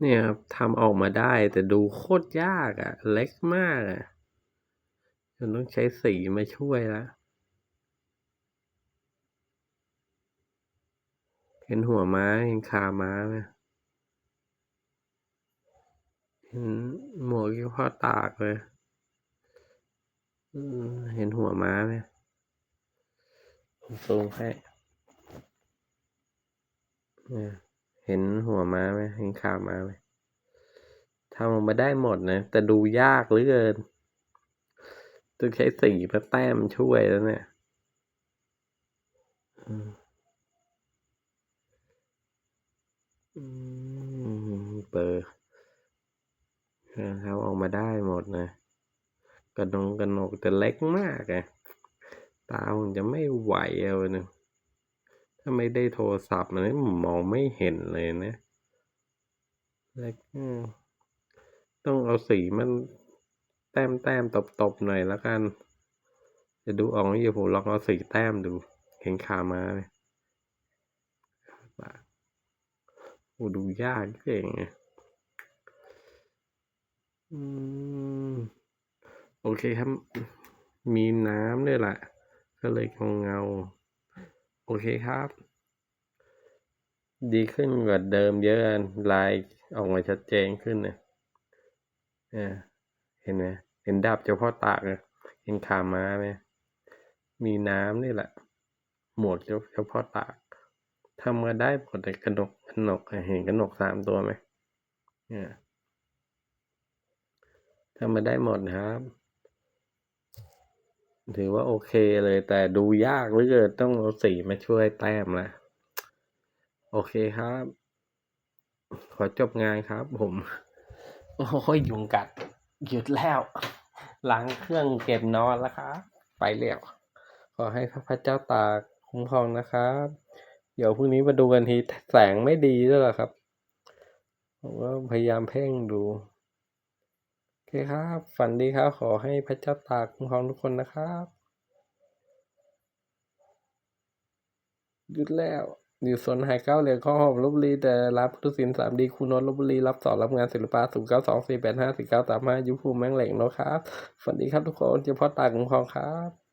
เนี่ยครับทำออกมาได้แต่ดูโคตรยากอะเล็กมากอะจนต้องใช้สีมาช่วยล้วเห็นหัวม้าเห็นขาม้าไหมเห็นหมวกที่พ่อตากเลยเห็นหัวม้าไหมผมซูมให้เนี่ย เห็นหัวม้าไหมเห็นขาม้าไหมทำออกมาได้หมดนะ แต่ดูยากเหลือเกินต้องใช้สีมาแต้มช่วยแล้วเนี่ยอืมอืมเปิดทำออกมาได้หมดนะ กระดงกระหนกแต่เล็กมากอะตาผมจะไม่ไหวเอานะ ถ้าไม่ได้โทรศัพท์มันนี่มองไม่เห็นเลยนะเล็กอืมต้องเอาสีมันแต้มแต้มตบตบๆหน่อยแล้วกัน จะดูออกไหมเดี๋ยวผมลองเอาสีแต้มดู เห็นขามาไหมโอ้ดูยากเก่งอะอืม โอเคครับ มีน้ำด้วยล่ะก็เลยเงาเงา โอเคครับ ดีขึ้นกว่าเดิมเยอะลายออกมาชัดเจนขึ้นนะอ่าเห็นไหมเห็นดาบเฉพาะตากเลยเห็นขาม้าไหมมีน้ำนี่แหละ หมวดเฉพาะตากทำมาได้หมดเลยกระหนกกระหนกเห็นกระหนกสามตัวไหมเนี่ยทำมาได้หมดนะครับ ถือว่าโอเคเลย แต่ดูยากเหลือเกินต้องเอาสีมาช่วยแต้มละโอเคครับ ขอจบงานครับผม โอ้ยยุงกัด หยุดแล้วล้างเครื่องเก็บนอนแล้วครับไปแล้วขอให้พระเจ้าตาคุ้มครองนะครับ เดี๋ยวพรุ่งนี้มาดูกันทีแสงไม่ดีด้วยหรอครับผมก็พยายามเพ่งดู เคครับ ฝันดีครับ ขอให้พระเจ้าตากคุ้มครองทุกคนนะครับหยุดแล้วอยู่สวนหายเก้าเหรียญข้อหอมลบบุรีแต่รับพุทธศิลป์สามดีคูนนลบบุรีรับสอนรับงานศิลปะศูนย์เก้าสองสี่แปดห้าสี่เก้าสามห้ายุภูมิแมงเหล่งเนาะครับฝันดีครับทุกคนเจ้าพ่อตากคุ้มครองครับ